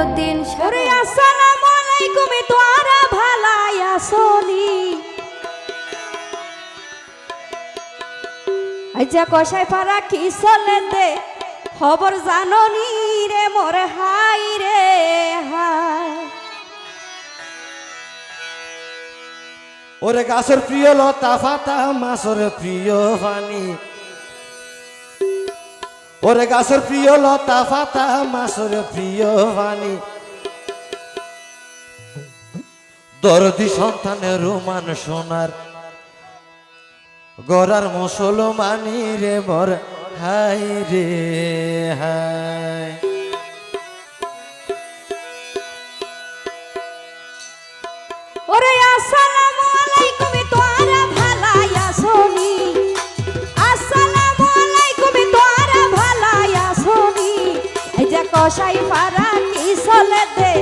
উদ্দিন ওরে আসসালামু আলাইকুম তোরা ভালাই আসনি আইজা কষাই পারা কি চলে খবর জাননি রে মোর হাই রে হাই। ওরে গাছের প্রিয় লতা ফাতা মাছের প্রিয় পানি। ওরে গাছের প্রিয় লতা ফাতা মাছের প্রিয় পানি দরদি সন্তানের রোমান সোনার গড়ার মুসলমানি রে মর, হাই রে হাই। ওরে আসসালামু কসাই পারা কি চলে দে?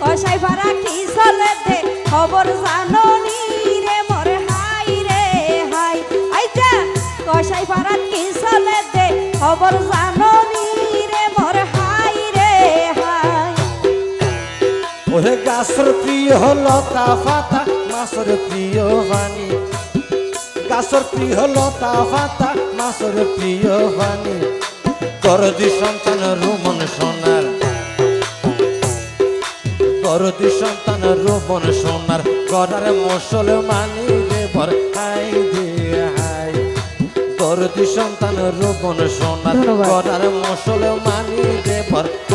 কসাই পারা কি চলে দে? খবর জাননি রে মোর হাই রে হাই। যে, কসাই পারা কি চলে দে? খবর জাননি রে মোর হাই রে হাই। ওরে গাছের প্রিয় লতা ফাতা, মাছের প্রিয় পানি গাছের প্রিয় লতা ফাতা, মাছের প্রিয় পানি দরদি সন্তান রোমন সোনার। দরদি সন্তান রোমন সোনার। গড়ার মুসলমানি রে বর হাই দে হাই। দরদি সন্তান রোমন সোনার। গড়ার মুসলমানি রে বর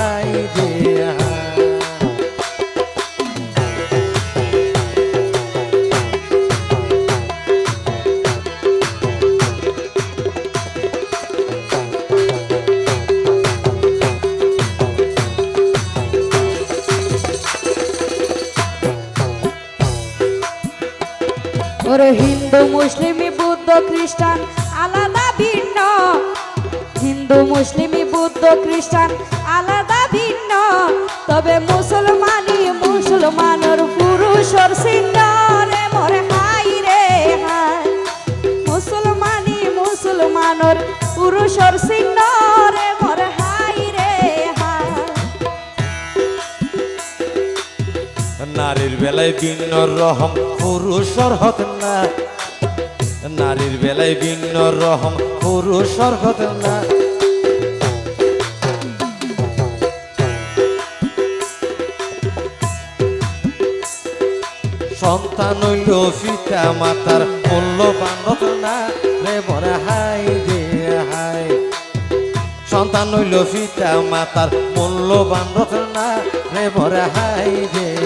হিন্দু মুসলিম বুদ্ধ খ্রিস্টান আলাদা ভিন্ন। হিন্দু মুসলিম বুদ্ধ খ্রিস্টান আলাদা ভিন্ন। তবে মুসলমানি মুসলমানের পুরুষর চিহ্ন রে মোরে হাই রে হাই। মুসলমানি মুসলমানের পুরুষর চিহ্ন রে মোরে হাই রে হাই। নারীর বেলায় ভিন্ন রহম পুরুষর হত না। নারীর বেলায় ভিন্ন রহম পুরুষর হত না। সন্তান হইল পিতা, মাতার মূল্যবান না রে বড় হাই রে হাই সন্তান হইল পিতা, মাতার মূল্যবান রচনা। রে ভরে হাই রে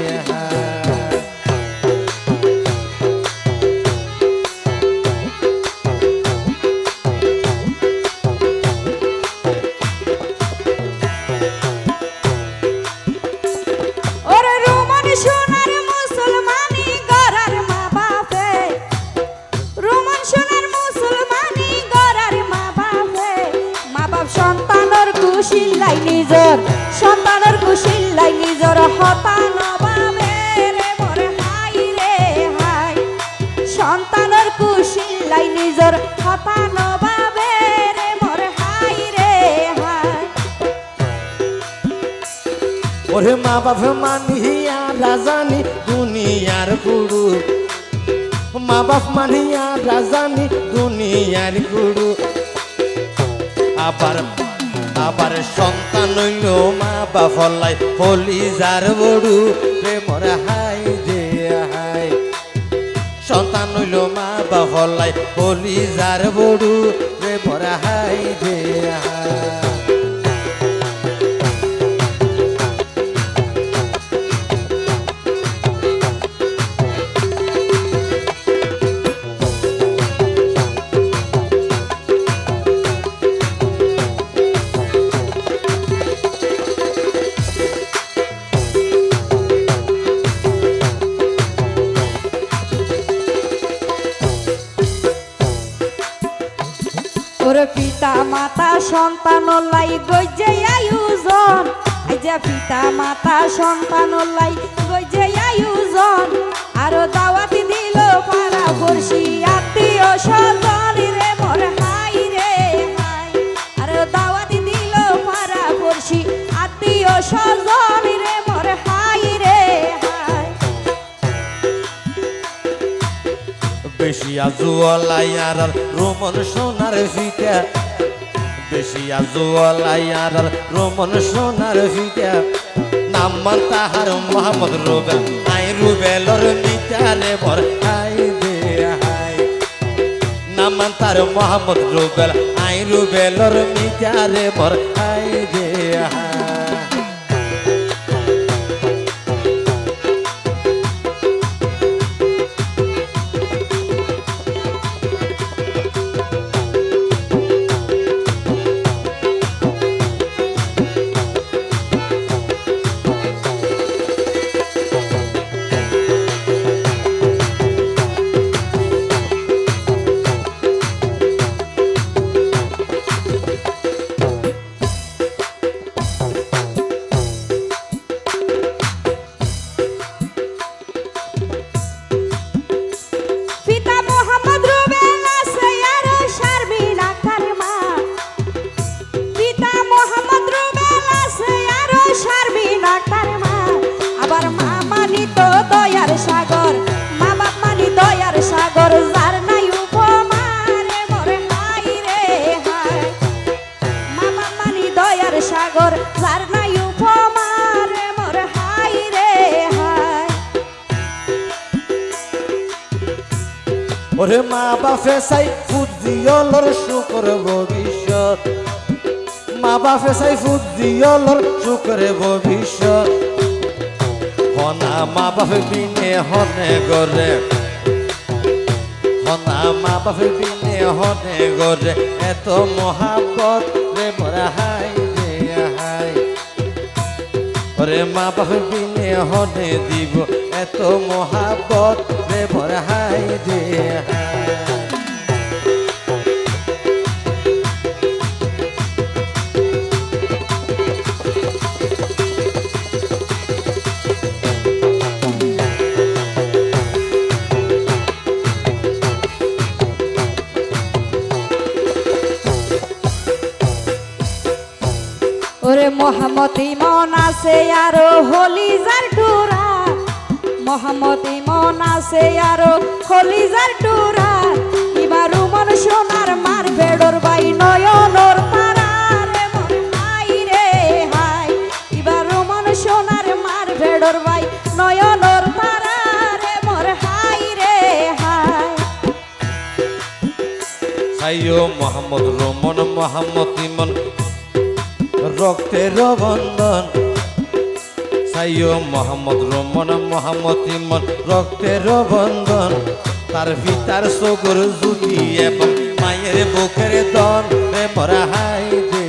সন্তানের কুশিল্লাই নিজর হতান বাবে রে মোরে হাই রে হাই। সন্তানের কুশিল্লাই নিজর হতান বাবে রে মোরে হাই রে হাই। ওরে মা বাপ মানিয়া রাজানি দুনিয়ার গুরু মা বাপ মানিয়া রাজানি দুনিয়ার গুরু আবার আবার সন্তান হইল মা বা ফলাই হলি যার বড়ু, প্রেমর হাই যে হাই। সন্তান হইল মা বা ফলাই হলি যার বড়ু, প্রেমর হাই যে হাই। সন্তান লাই গজে আয়োজন। আইজা পিতা মাতা সন্তান লাই গজে আয়োজন। আরও দাওয়াত দিল পাড়া বর্ষি আত্মীয় স্বজন রে, মোর হাই রে, হাই। আরও দাওয়াত দিল পাড়া বর্ষি আত্মীয় স্বজন রে, মোর হাই রে, হাই। বেশি আজু আলাই আর রোমন সোনার ফিকা বেশি জোয়ালাইয়ার রোমন সোনার ফিতা নাম্মান তাহার মোহাম্মদ রুবেল, আই রুবেলর মিটারে বর আই দে হাই। নামান তার মোহাম্মদ রুবেল, আই রুবেলর মিটারে বর আই দে বাপে চাই ফুজিয়লর শুকর ভবিষ্যৎ। মা বাপে চাই ফুজিয়লর শুকর ভবিষ্যৎ। হনা মা বাপে বিনে হনে গরে। হনা মা বাপে বিনে হনে গরে। এত মহাবত রে মরা হাই রে হাই। ওরে মা বাপে বিনে হনে দিব এত মহাবত রে ভরা হাই রে হাই ওরে মোহাম্মদ আছে আরও হলিজার টুরা মোহাম্মদ ইমন আছে আরও এবার উমন সোনার মার বেড়র বাই, নয়নর তারা রে মোর হাই রে হাই এবার উমন সোনার মার বেড়র বাই, নয়নর তারা হাই রে হাই মোহাম্মদ, রমন মোহাম্মদ ইমন, রক্তের বন্ধন সাইও মোহাম্মদ রমন, মোহাম্মদ ইমন, রক্তের বন্ধন। তার পিতার সগুর জুতি এবং মায়ের বুকের দন। মরা হাই দে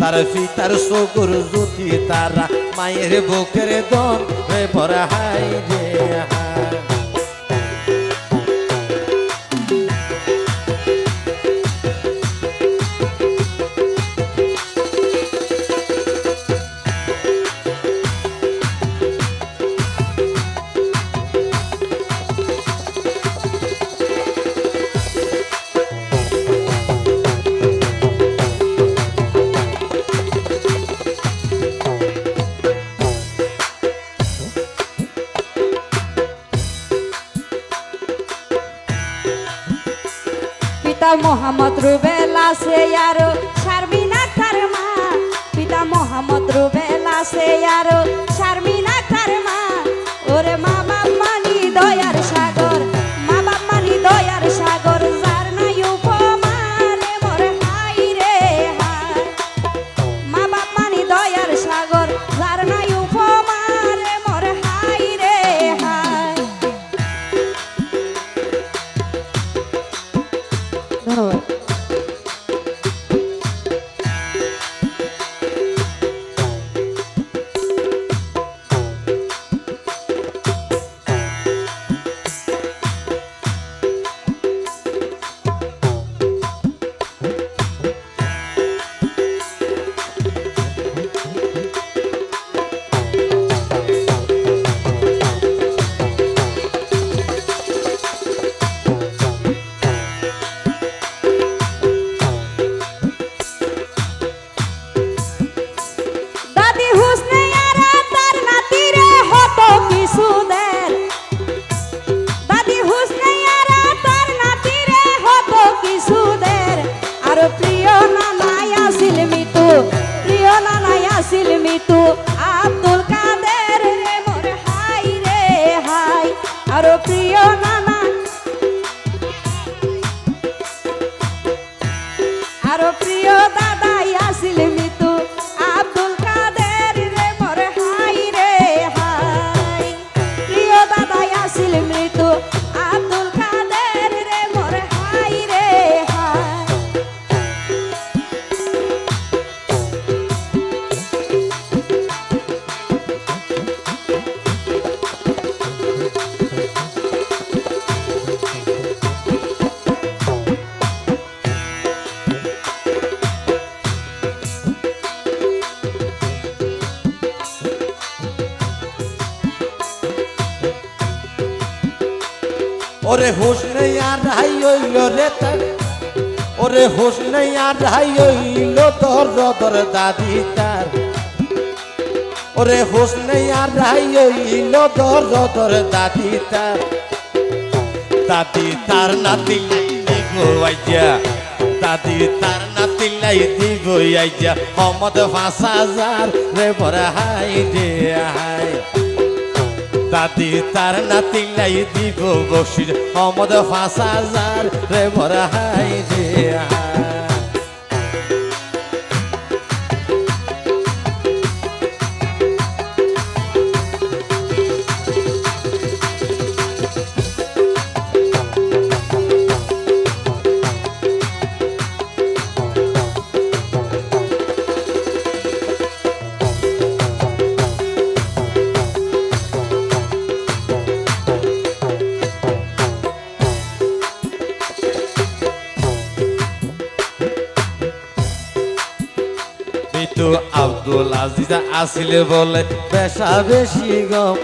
তার পিতার সগুর জুতি, তারা মায়ের বুকের দন। মরা হাই দে হাই মোহাম্মদ রুবেলা সে আরও শারমিনা মা পিতা মোহাম্মদ রুবেলা সে আরও শারমিনা মা ওরে মা বাপ মানি দয়ার রাই হইল তোর রদর দাদি তার। ওরে হোসনে আর রাই হইল তোর রদর দাদি তার। দাদি তার নাতি দাদি তার নাতি লাই দিব আইজা। হমদ পাঁচ হাজার রে বড় হাই রে হাই। দাদি তার নাতি লাই দিব বসির। হমদ পাঁচ হাজার রে বড় হাই রে হাই। আজিজা আসিলে বলে পেশা বেশি গম।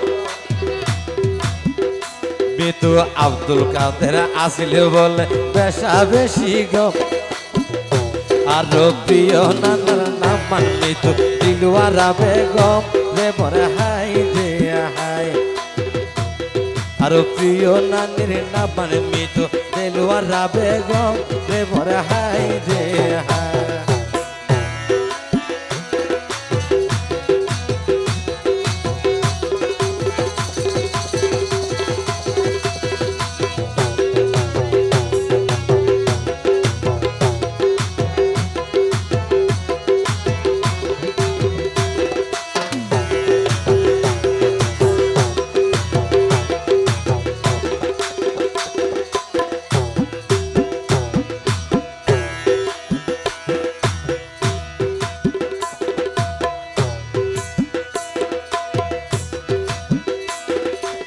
মৃত্যু আব্দুল কাদের আসিলে বলে পেশা বেশি গম। আর প্রিয় নানার নাম মৃত্যু দিলুয়ারা বেগম। রে বরে হাই রে হাই। আর প্রিয় নানির নাম মৃত্যু দিলুয়ারা বেগম। রে বরে হাই রে হাই।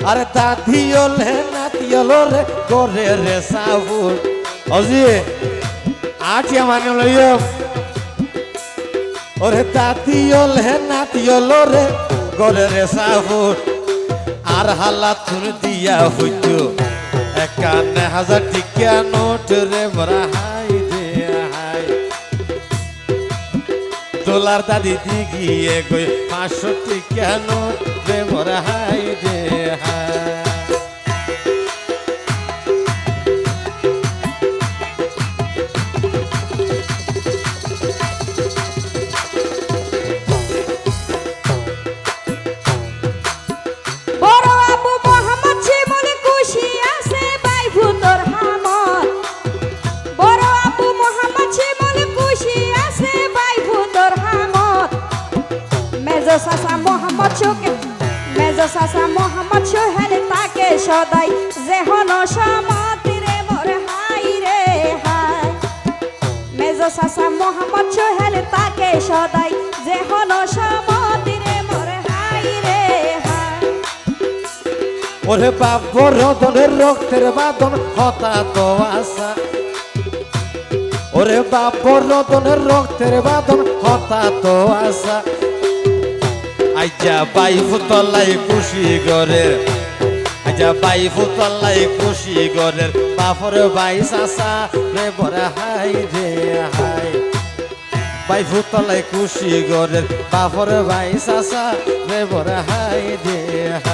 আরে দাদিও লে নাতিও রে, করে রে সাবুর অজি আটিয়া মানে লইও। ওরে দাদিও লে নাতিও রে, করে রে সাবুর আর হালা তুর দিয়া হইতো। একান্ন হাজার টিকা নোট রে বড়া হাই রে হাই। ডলার দাদি দি গিয়ে গই পাঁচশো টিকা নোট রে বড় হাই দে হাই সাসা মোহাম্মদ সোহেল তাকে সদাই যেহন সমাতি রে, মোর হাই রে হাই। মেজো সাসা মোহাম্মদ সোহেল তাকে সদাই যেহন সমাতি রে, মোর হাই রে হাই। ওরে বাপ রদনের রক্তের বাদন হতা তো আসা ওরে বাপ রদনের রক্তের বাদন হতা তো আসা আইজা বাই ফুতলাই খুশি গরের আজা বাই ফুতলাই খুশি গরের বাপর বাই সাসা রে বড় হাই রে হাই। বাই ফুতলাই খুশি গরের বাপর বাই সাসা রে বড় হাই রে হাই।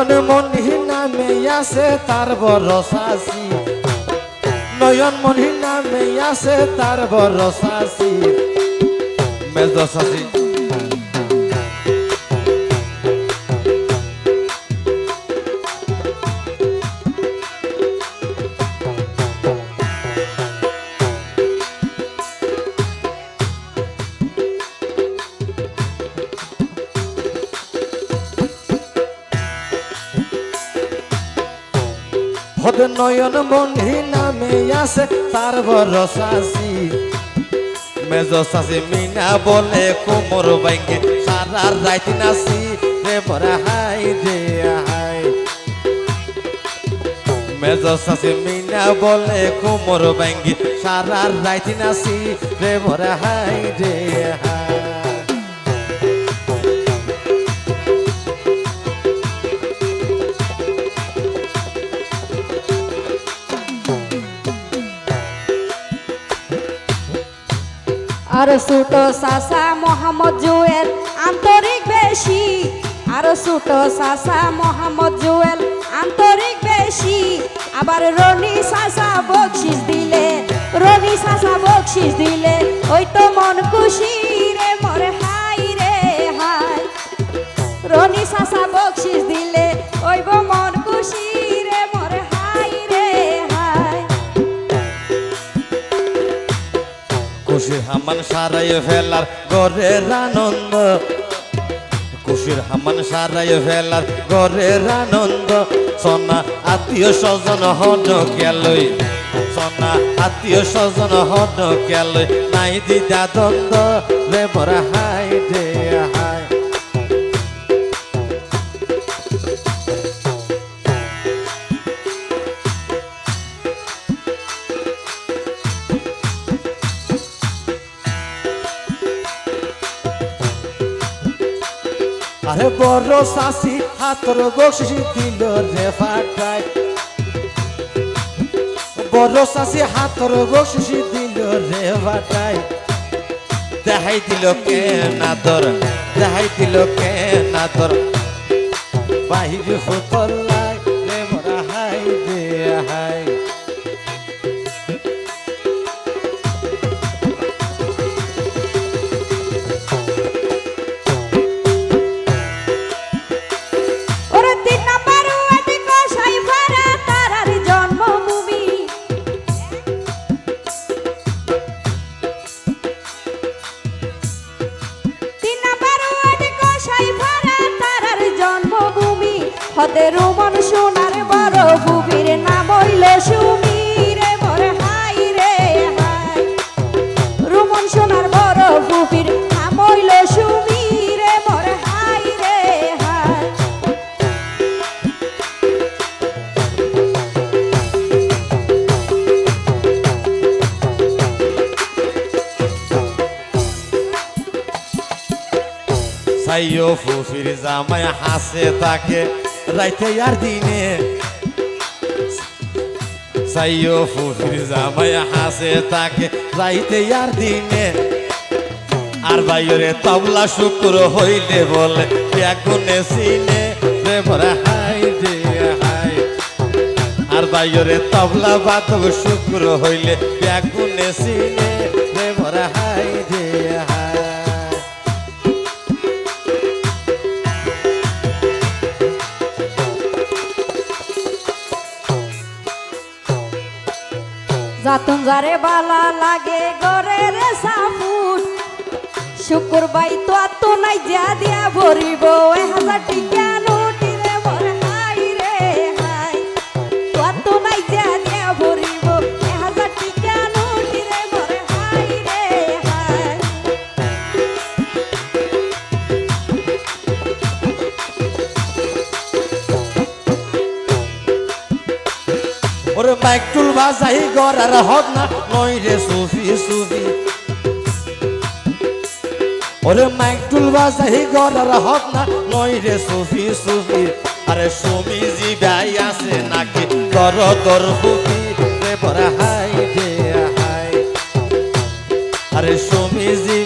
নয়ন মনি নামে আছে তার বরসাসি নয়ন মনি নামে আছে তার বড় শাসি নয়ন মনি নামে আছে তার বড় শাসি। মেজ শাসি মিনা বলে, কোমর বাইকে সারা রাত নাসি রে বড় হাই রে হাই। মেজ শাসি মিনা বলে, কোমর বাইকে সারা রাত নাসি রে বড় হাই রে হাই। আর ছোট সাসা মোহাম্মদ জুয়েল, আন্তরিক বেশি। আর ছোট সাসা মোহাম্মদ জুয়েল, আন্তরিক বেশি। আবার রনি সাসা বকশিস দিলে, রনি সাসা বকশিস দিলে, ওই তো মন খুশি রে, মোর হাই রে, হাই। রনি সাসা বকশিস দিলে, ওই খুশির হামান সারাই ফেলার ঘরের আনন্দ। খুশির হামান সারাই ফেলার ঘরের আনন্দ। সোনা আত্মীয় স্বজন হন গেলই সোনা আত্মীয় স্বজন হন গেলই নাই দিদা দ্বন্দ্ব রে বড় আরে বড় শাসি হাতর বকশিস দিল রে ফাটাই বড় শাসি হাতর বকশিস দিল রে ফাটাই দেখাই দিল কে নাদর দেখাই দিল কে নাদর বাহির ফুতর হতে রোমন সোনার বড় ভূমির নাম হইল সুমি রে মোর রে হাই। রোমন সোনার বড় ভূমির নাম হইল সুমি রে মোর হাই সাইও ফুফির জামাই হাসে তাকে। রাইতে আর দিনে। সাইও ফুফির জামাই হাসে তাকে রাইতে আর দিনে। আর বাইরে তবলা শুক্র হইলে বলে ব্যাগুনে সিনে, রে ভরা হাই রে হাই। আর বাইরে তবলা বাদক শুক্র হইলে ব্যাগুনে সিনে, রে ভরা হাই রে হাই। যাতন যারে বালা লাগে গরে রে সাপুর শুকুর বাই তো আত্ম নাই, যা দিয়া ভরিব। এ হাজার টিকা ওরে মাইক টুল বাজাই গড়ার হদ না নই রে সুফি সুফি। ওরে মাইক টুল বাজাই গড়ার হদ না নই রে সুফি সুফি। আরে সুমি জি আছে নাকি? কর দর ফুফি রে বড় হাই রে হাই। আরে সুমি জি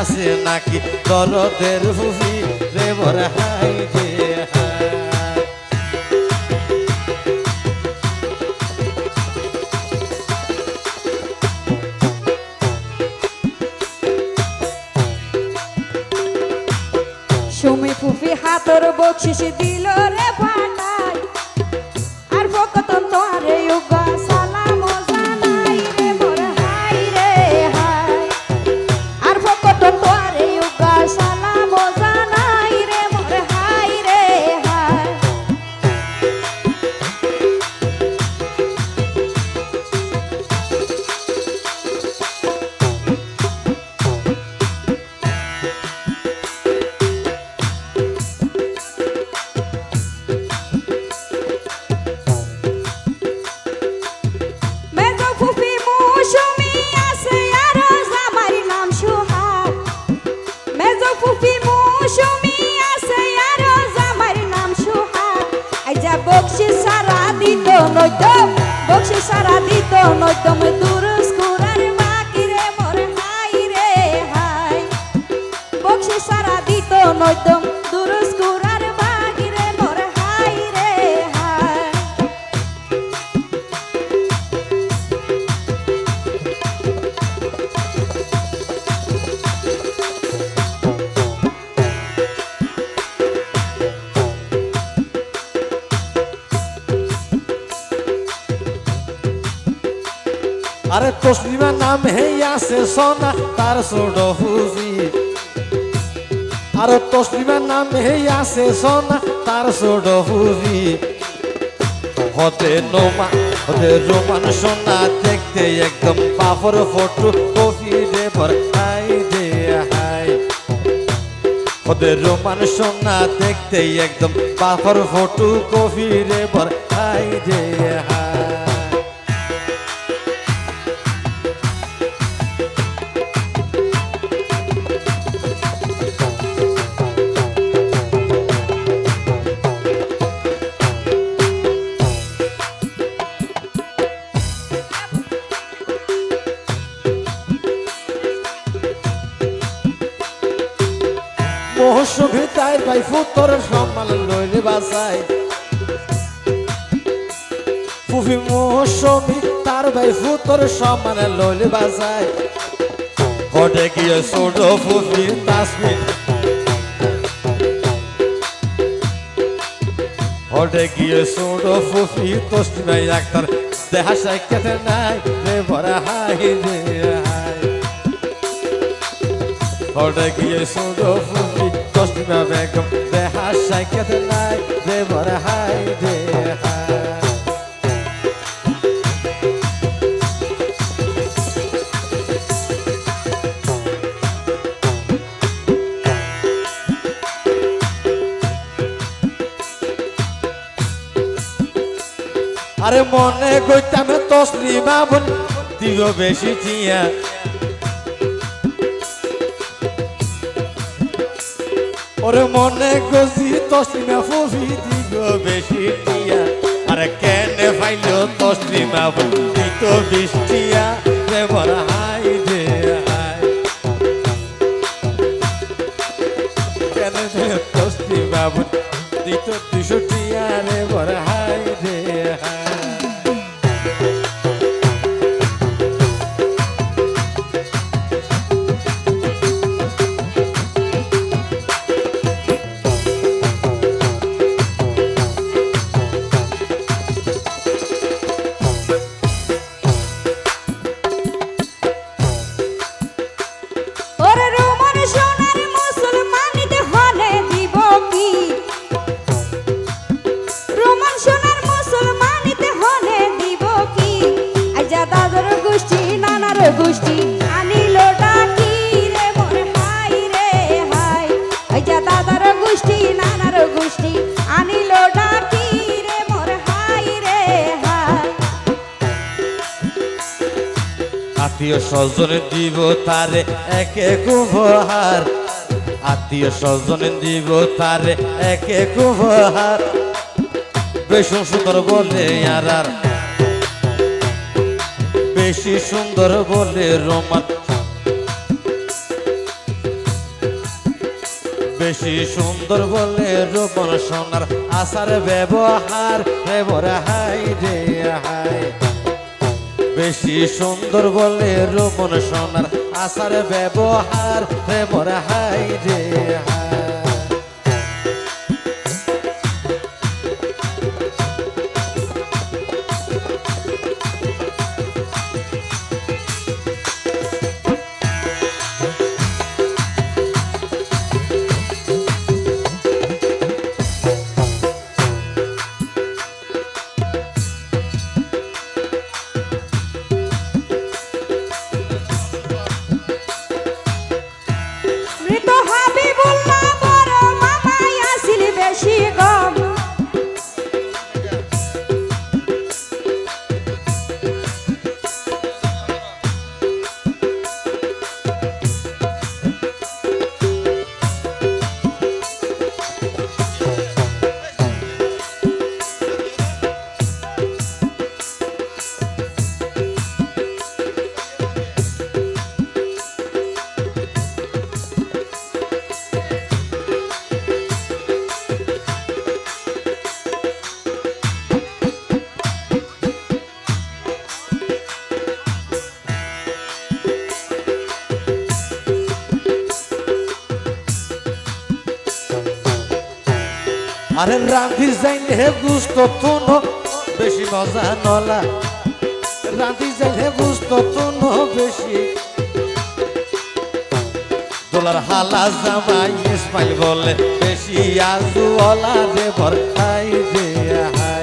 আছে নাকি? দর দের ফুফি রে বড় হাই রে হাই। হাতর বকশিস দিল রে আরে তসলিমা নাম হেই আছে সোনা, তার ছোট ফুফি আরে তসলিমা নাম হেই আছে সোনা, তার ছোট ফুফি হতে নোমা, হতে রোমান সোনা, দেখতে একদম বাপর ফটো কফি রে ভর হাই রে হাই। ওদের রোমান সোনা, দেখতে একদম বাপর ফটো কফি রে ভর হাই রে হাই। মৌসুমী তাই ভাই ফুতর সম্মান লইলে বাসাই ফুফি মৌসুমী, তার ভাই ফুতর সম্মান লইলে বাসাই ঘটে গিয়ে ছোট ফুফি তাসমিন। ঘটে গিয়ে ছোট ফুফি তসলিমাই ডাক্তার দেহা সাইকেতে নাই, রে ভরা হাই রে হাই। ঘটে গিয়ে ছোট তসলিমা বেগম দেহা সাইকেতে নাই রে ভরা হাই রে হাই। আরে মনে কইতাম তসলিমা বোন দিও বেশি টিয়া ওরে মনে গজি তসলিমা ফুফি দিও বেশি টিয়া। আরে কেনে ফাইলো তসলিমা বোন দিত বৃষ্টিয়া রে বড় হাই রে হাই। কেনে তসলিমা বোন দিত গোষ্ঠী। আনিল ডাকি রে মোর হাই রে হাই? আইজা দাদার গোষ্ঠী নানার গোষ্ঠী। আনিল ডাকি রে মোর হাই রে হাই? আত্মীয় স্বজন দিব তারে এক এক উপহার। আত্মীয় স্বজন দিব তারে এক এক উপহার। বেশ সুন্দর বলে আর আর বেশি সুন্দর বলে রোমান বেশি সুন্দর বলে রোপণ সোনার আসার ব্যবহার রে বরে হাই রে হাই। বেশি সুন্দর বলে রোপণ সোনার আসার ব্যবহার রে বরে হাই রে হাই। আরে যাইন হে গুস্ত তুন, বেশি মজা নলা। রাঁধি হে গুস্ত তুন, বেশি। দোলার হালা জামাই ইসমাইল বলে, বেশি আজু অলা রে ভর খাই দে হাই